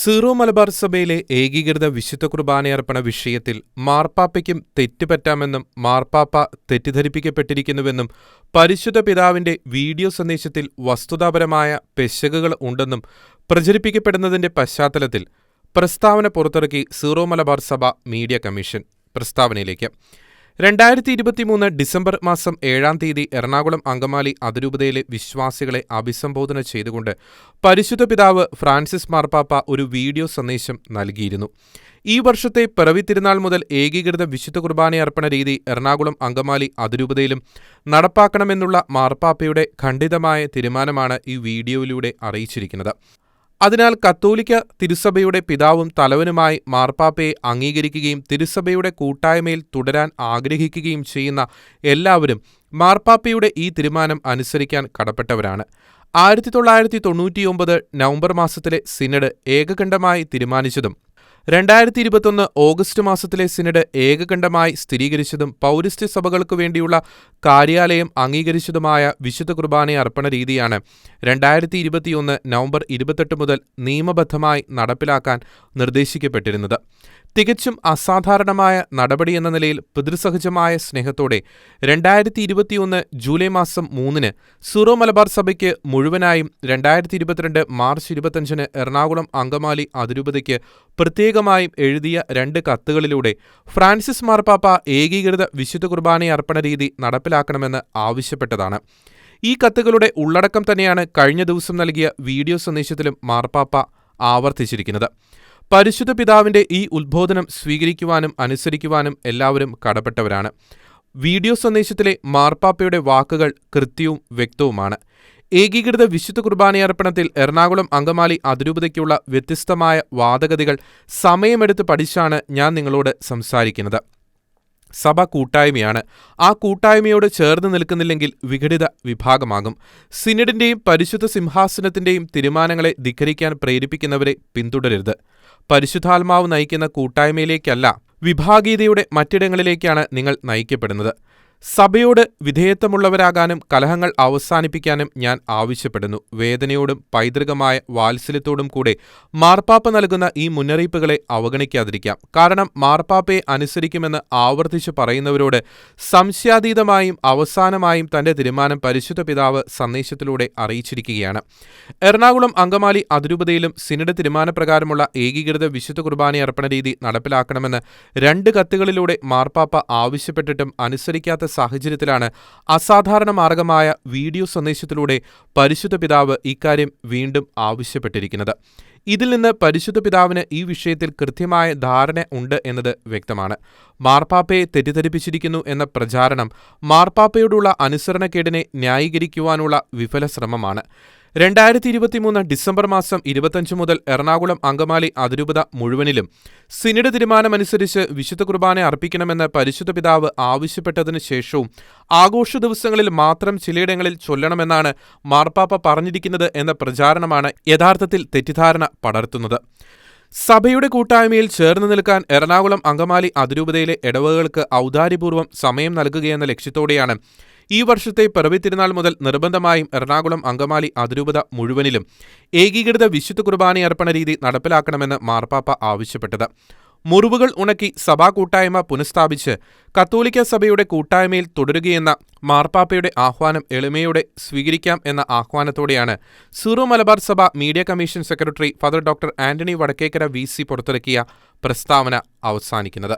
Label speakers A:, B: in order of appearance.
A: Zero Malabar സഭയിലെ ഏകീകൃത വിശുദ്ധ കുർബാനയർപ്പണ വിഷയത്തിൽ മാർപ്പാപ്പയ്ക്കും തെറ്റുപറ്റാമെന്നും മാർപ്പാപ്പ തെറ്റിദ്ധരിപ്പിക്കപ്പെട്ടിരിക്കുന്നുവെന്നും പരിശുദ്ധ പിതാവിന്റെ വീഡിയോ സന്ദേശത്തിൽ വസ്തുതാപരമായ പെശകുകൾ ഉണ്ടെന്നും പ്രചരിപ്പിക്കപ്പെടുന്നതിന്റെ പശ്ചാത്തലത്തിൽ പ്രസ്താവന പുറത്തിറക്കി സീറോ മലബാർ സഭ മീഡിയ കമ്മീഷൻ. പ്രസ്താവനയിലേക്ക് രണ്ടായിരത്തി ഇരുപത്തിമൂന്ന് ഡിസംബർ മാസം ഏഴാം തീയതി എറണാകുളം അങ്കമാലി അതിരൂപതയിലെ വിശ്വാസികളെ അഭിസംബോധന ചെയ്തുകൊണ്ട് പരിശുദ്ധ പിതാവ് ഫ്രാൻസിസ് മാർപ്പാപ്പ ഒരു വീഡിയോ സന്ദേശം നൽകിയിരുന്നു. ഈ വർഷത്തെ പിറവി തിരുനാൾ മുതൽ ഏകീകൃത വിശുദ്ധ കുർബാന കുർബാനയർപ്പണ രീതി എറണാകുളം അങ്കമാലി അതിരൂപതയിലും നടപ്പാക്കണമെന്നുള്ള മാർപ്പാപ്പയുടെ ഖണ്ഡിതമായ തീരുമാനമാണ് ഈ വീഡിയോയിലൂടെ അറിയിച്ചിരിക്കുന്നത്. അതിനാൽ കത്തോലിക്ക തിരുസഭയുടെ പിതാവും തലവനുമായി മാർപ്പാപ്പയെ അംഗീകരിക്കുകയും തിരുസഭയുടെ കൂട്ടായ്മയിൽ തുടരാൻ ആഗ്രഹിക്കുകയും ചെയ്യുന്ന എല്ലാവരും മാർപ്പാപ്പയുടെ ഈ തീരുമാനം അനുസരിക്കാൻ കടപ്പെട്ടവരാണ്. ആയിരത്തി തൊള്ളായിരത്തി തൊണ്ണൂറ്റിയൊമ്പത് നവംബർ മാസത്തിലെ സിനഡ് ഏകകണ്ഠമായി തീരുമാനിച്ചതും രണ്ടായിരത്തി ഇരുപത്തൊന്ന് ഓഗസ്റ്റ് മാസത്തിലെ സിനഡ് ഏകകണ്ഠമായി സ്ഥിരീകരിച്ചതും പൗരസ്ത്യ സഭകൾക്കു വേണ്ടിയുള്ള കാര്യാലയം അംഗീകരിച്ചതുമായ വിശുദ്ധ കുർബാന അർപ്പണ രീതിയാണ് രണ്ടായിരത്തി ഇരുപത്തിയൊന്ന് നവംബർ ഇരുപത്തെട്ട് മുതൽ നിയമബദ്ധമായി നടപ്പിലാക്കാൻ നിർദ്ദേശിക്കപ്പെട്ടിരുന്നത്. തികച്ചും അസാധാരണമായ നടപടിയെന്ന നിലയിൽ പിതൃസഹജമായ സ്നേഹത്തോടെ രണ്ടായിരത്തി ഇരുപത്തിയൊന്ന് ജൂലൈ മാസം മൂന്നിന് സൂറോ മലബാർ സഭയ്ക്ക് മുഴുവനായും രണ്ടായിരത്തി ഇരുപത്തിരണ്ട് മാർച്ച് ഇരുപത്തഞ്ചിന് എറണാകുളം അങ്കമാലി അതിരൂപതയ്ക്ക് പ്രത്യേകമായും എഴുതിയ രണ്ട് കത്തുകളിലൂടെ ഫ്രാൻസിസ് മാർപ്പാപ്പ ഏകീകൃത വിശുദ്ധ കുർബാന അർപ്പണ രീതി നടപ്പിലാക്കണമെന്ന് ആവശ്യപ്പെട്ടതാണ്. ഈ കത്തുകളുടെ ഉള്ളടക്കം തന്നെയാണ് കഴിഞ്ഞ ദിവസം നൽകിയ വീഡിയോ സന്ദേശത്തിലും മാർപ്പാപ്പ ആവർത്തിച്ചിരിക്കുന്നത്. പരിശുദ്ധ പിതാവിന്റെ ഈ ഉദ്ബോധനം സ്വീകരിക്കുവാനും അനുസരിക്കുവാനും എല്ലാവരും കടപ്പെട്ടവരാണ്. വീഡിയോ സന്ദേശത്തിലെ മാർപ്പാപ്പയുടെ വാക്കുകൾ കൃത്യവും വ്യക്തവുമാണ്. ഏകീകൃത വിശുദ്ധ കുർബാനയർപ്പണത്തിൽ എറണാകുളം അങ്കമാലി അതിരൂപതയ്ക്കുള്ള വ്യത്യസ്തമായ വാദഗതികൾ സമയമെടുത്ത് പഠിച്ചാണ് ഞാൻ നിങ്ങളോട് സംസാരിക്കുന്നത്. സഭ കൂട്ടായ്മയാണ്. ആ കൂട്ടായ്മയോട് ചേർന്ന് നിൽക്കുന്നില്ലെങ്കിൽ വിഘടിത വിഭാഗമാകും. സിനഡിന്റെയും പരിശുദ്ധ സിംഹാസനത്തിന്റെയും തീരുമാനങ്ങളെ ധിക്കരിക്കാൻ പ്രേരിപ്പിക്കുന്നവരെ പിന്തുടരരുത്. പരിശുദ്ധാത്മാവ് നയിക്കുന്ന കൂട്ടായ്മയിലേക്കല്ല വിഭാഗീയതയുടെ മറ്റിടങ്ങളിലേക്കാണ് നിങ്ങൾ നയിക്കപ്പെടുന്നത്. സഭയോട് വിധേയത്വമുള്ളവരാകാനും കലഹങ്ങൾ അവസാനിപ്പിക്കാനും ഞാൻ ആവശ്യപ്പെടുന്നു. വേദനയോടും പൈതൃകമായ വാത്സല്യത്തോടും കൂടെ മാർപ്പാപ്പ നൽകുന്ന ഈ മുന്നറിയിപ്പുകളെ അവഗണിക്കാതിരിക്കാം. കാരണം മാർപ്പാപ്പയെ അനുസരിക്കുമെന്ന് ആവർത്തിച്ചു പറയുന്നവരോട് സംശയാതീതമായും അവസാനമായും തന്റെ തീരുമാനം പരിശുദ്ധ പിതാവ് സന്ദേശത്തിലൂടെ അറിയിച്ചിരിക്കുകയാണ്. എറണാകുളം അങ്കമാലി അതിരൂപതയിലും സിനഡ് തീരുമാനപ്രകാരമുള്ള ഏകീകൃത വിശുദ്ധ കുർബാന അർപ്പണ രീതി നടപ്പിലാക്കണമെന്ന് രണ്ട് കത്തുകളിലൂടെ മാർപ്പാപ്പ ആവശ്യപ്പെട്ടിട്ടും അനുസരിക്കാത്ത സാഹചര്യത്തിലാണ് അസാധാരണ മാർഗമായ വീഡിയോ സന്ദേശത്തിലൂടെ പരിശുദ്ധ പിതാവ് ഇക്കാര്യം വീണ്ടും ആവശ്യപ്പെട്ടിരിക്കുന്നത്. ഇതിൽ നിന്ന് പരിശുദ്ധ പിതാവിന് ഈ വിഷയത്തിൽ കൃത്യമായ ധാരണ ഉണ്ട് എന്നത് വ്യക്തമാണ്. മാർപ്പാപ്പയെ തെറ്റിദ്ധരിപ്പിച്ചിരിക്കുന്നു എന്ന പ്രചാരണം മാർപ്പാപ്പയോടുള്ള അനുസരണക്കേടിനെ ന്യായീകരിക്കുവാനുള്ള വിഫല ശ്രമമാണ് രണ്ടായിരത്തി ഇരുപത്തിമൂന്ന് ഡിസംബർ മാസം ഇരുപത്തഞ്ച് മുതൽ എറണാകുളം അങ്കമാലി അതിരൂപത മുഴുവനിലും സിനിഡ് തീരുമാനമനുസരിച്ച് വിശുദ്ധ കുർബാന അർപ്പിക്കണമെന്ന് പരിശുദ്ധ പിതാവ് ആവശ്യപ്പെട്ടതിനു ശേഷവും ആഘോഷ ദിവസങ്ങളിൽ മാത്രം ചിലയിടങ്ങളിൽ ചൊല്ലണമെന്നാണ് മാർപ്പാപ്പ പറഞ്ഞിരിക്കുന്നത് എന്ന പ്രചാരണമാണ് യഥാർത്ഥത്തിൽ തെറ്റിദ്ധാരണ പടർത്തുന്നത്. സഭയുടെ കൂട്ടായ്മയിൽ ചേർന്ന് നിൽക്കാൻ എറണാകുളം അങ്കമാലി അതിരൂപതയിലെ ഇടവകകൾക്ക് ഔദാര്യപൂർവം സമയം നൽകുകയെന്ന ലക്ഷ്യത്തോടെയാണ് ഈ വർഷത്തെ പിറവി തിരുനാൾ മുതൽ നിർബന്ധമായും എറണാകുളം അങ്കമാലി അതിരൂപത മുഴുവനിലും ഏകീകൃത വിശുദ്ധ കുർബാനയർപ്പണ രീതി നടപ്പിലാക്കണമെന്ന് മാർപ്പാപ്പ ആവശ്യപ്പെട്ടത്. മുറിവുകൾ ഉണക്കി സഭാ കൂട്ടായ്മ പുനഃസ്ഥാപിച്ച് കത്തോലിക്ക സഭയുടെ കൂട്ടായ്മയിൽ തുടരുകയെന്ന മാർപ്പാപ്പയുടെ ആഹ്വാനം എളിമയോടെ സ്വീകരിക്കാം എന്ന ആഹ്വാനത്തോടെയാണ് സീറോ മലബാർ സഭ media commission secretary father doctor Antony Vadakkekara V C പുറത്തിറക്കിയ പ്രസ്താവന അവസാനിക്കുന്നത്.